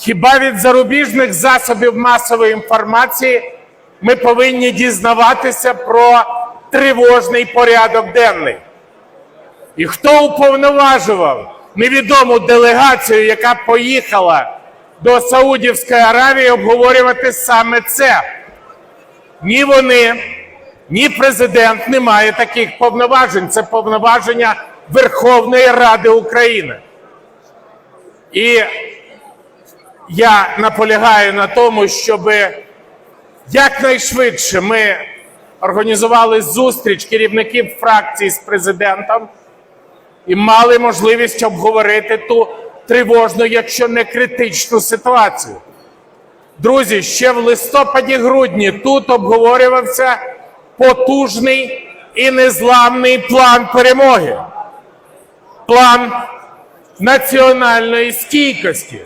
Хіба від зарубіжних засобів масової інформації ми повинні дізнаватися про тривожний порядок денний? І хто уповноважував невідому делегацію, яка поїхала до Саудівської Аравії обговорювати саме це? Ні вони, ні президент не має таких повноважень. Це повноваження Верховної Ради України. І я наполягаю на тому, щоб якнайшвидше ми організували зустріч керівників фракцій з президентом і мали можливість обговорити ту тривожну, якщо не критичну ситуацію. Друзі, ще в листопаді-грудні тут обговорювався потужний і незламний план перемоги, план національної стійкості.